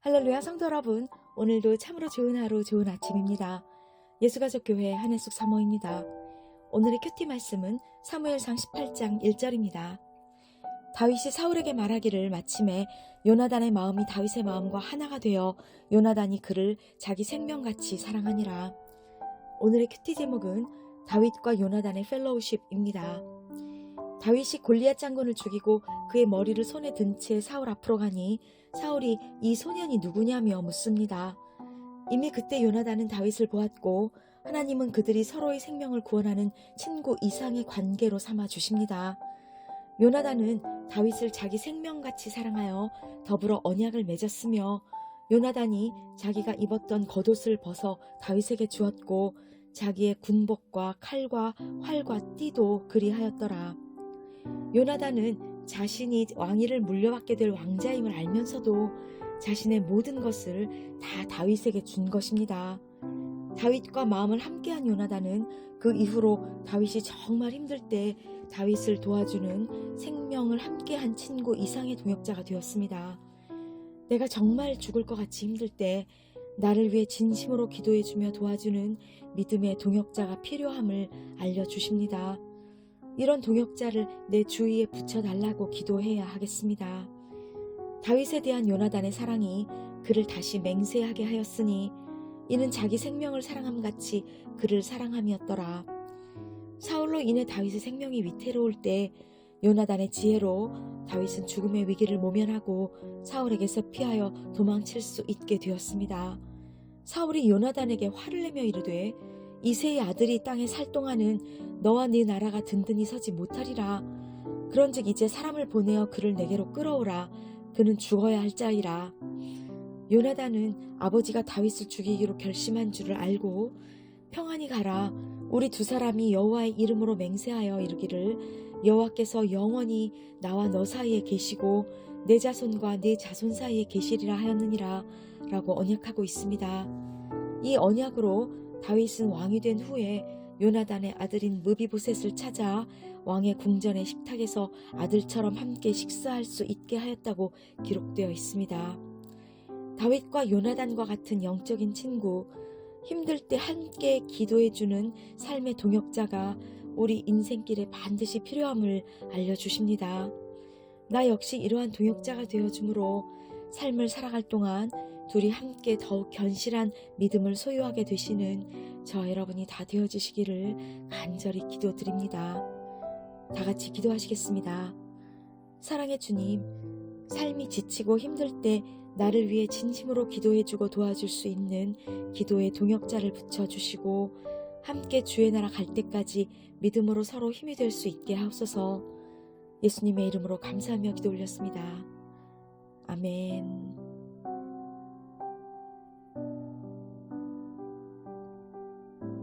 할렐루야 성도 여러분, 오늘도 참으로 좋은 하루, 좋은 아침입니다. 예수가족 교회 한혜숙 사모입니다. 오늘의 큐티 말씀은 사무엘상 18장 1절입니다. 다윗이 사울에게 말하기를 마침에 요나단의 마음이 다윗의 마음과 하나가 되어 요나단이 그를 자기 생명같이 사랑하니라. 오늘의 큐티 제목은 다윗과 요나단의 펠로우십입니다. 다윗이 골리앗 장군을 죽이고 그의 머리를 손에 든 채 사울 앞으로 가니 사울이 이 소년이 누구냐며 묻습니다. 이미 그때 요나단은 다윗을 보았고 하나님은 그들이 서로의 생명을 구원하는 친구 이상의 관계로 삼아 주십니다. 요나단은 다윗을 자기 생명같이 사랑하여 더불어 언약을 맺었으며 요나단이 자기가 입었던 겉옷을 벗어 다윗에게 주었고 자기의 군복과 칼과 활과 띠도 그리하였더라. 요나단은 자신이 왕위를 물려받게 될 왕자임을 알면서도 자신의 모든 것을 다 다윗에게 준 것입니다. 다윗과 마음을 함께한 요나단은 그 이후로 다윗이 정말 힘들 때 다윗을 도와주는 생명을 함께한 친구 이상의 동역자가 되었습니다. 내가 정말 죽을 것 같이 힘들 때 나를 위해 진심으로 기도해주며 도와주는 믿음의 동역자가 필요함을 알려주십니다. 이런 동역자를 내 주위에 붙여달라고 기도해야 하겠습니다. 다윗에 대한 요나단의 사랑이 그를 다시 맹세하게 하였으니 이는 자기 생명을 사랑함 같이 그를 사랑함이었더라. 사울로 인해 다윗의 생명이 위태로울 때 요나단의 지혜로 다윗은 죽음의 위기를 모면하고 사울에게서 피하여 도망칠 수 있게 되었습니다. 사울이 요나단에게 화를 내며 이르되 이세의 아들이 땅에 살 동안은 너와 네 나라가 든든히 서지 못하리라. 그런즉 이제 사람을 보내어 그를 내게로 끌어오라. 그는 죽어야 할 자이라. 요나단은 아버지가 다윗을 죽이기로 결심한 줄을 알고 평안히 가라. 우리 두 사람이 여호와의 이름으로 맹세하여 이르기를 여호와께서 영원히 나와 너 사이에 계시고 내 자손과 내 자손 사이에 계시리라 하였느니라 라고 언약하고 있습니다. 이 언약으로 다윗은 왕이 된 후에 요나단의 아들인 무비보셋을 찾아 왕의 궁전의 식탁에서 아들처럼 함께 식사할 수 있게 하였다고 기록되어 있습니다. 다윗과 요나단과 같은 영적인 친구, 힘들 때 함께 기도해주는 삶의 동역자가 우리 인생길에 반드시 필요함을 알려주십니다. 나 역시 이러한 동역자가 되어주므로 삶을 살아갈 동안 둘이 함께 더욱 견실한 믿음을 소유하게 되시는 저 여러분이 다 되어주시기를 간절히 기도드립니다. 다 같이 기도하시겠습니다. 사랑의 주님, 삶이 지치고 힘들 때 나를 위해 진심으로 기도해주고 도와줄 수 있는 기도의 동역자를 붙여주시고 함께 주의 나라 갈 때까지 믿음으로 서로 힘이 될 수 있게 하옵소서 예수님의 이름으로 감사하며 기도 올렸습니다. 아멘.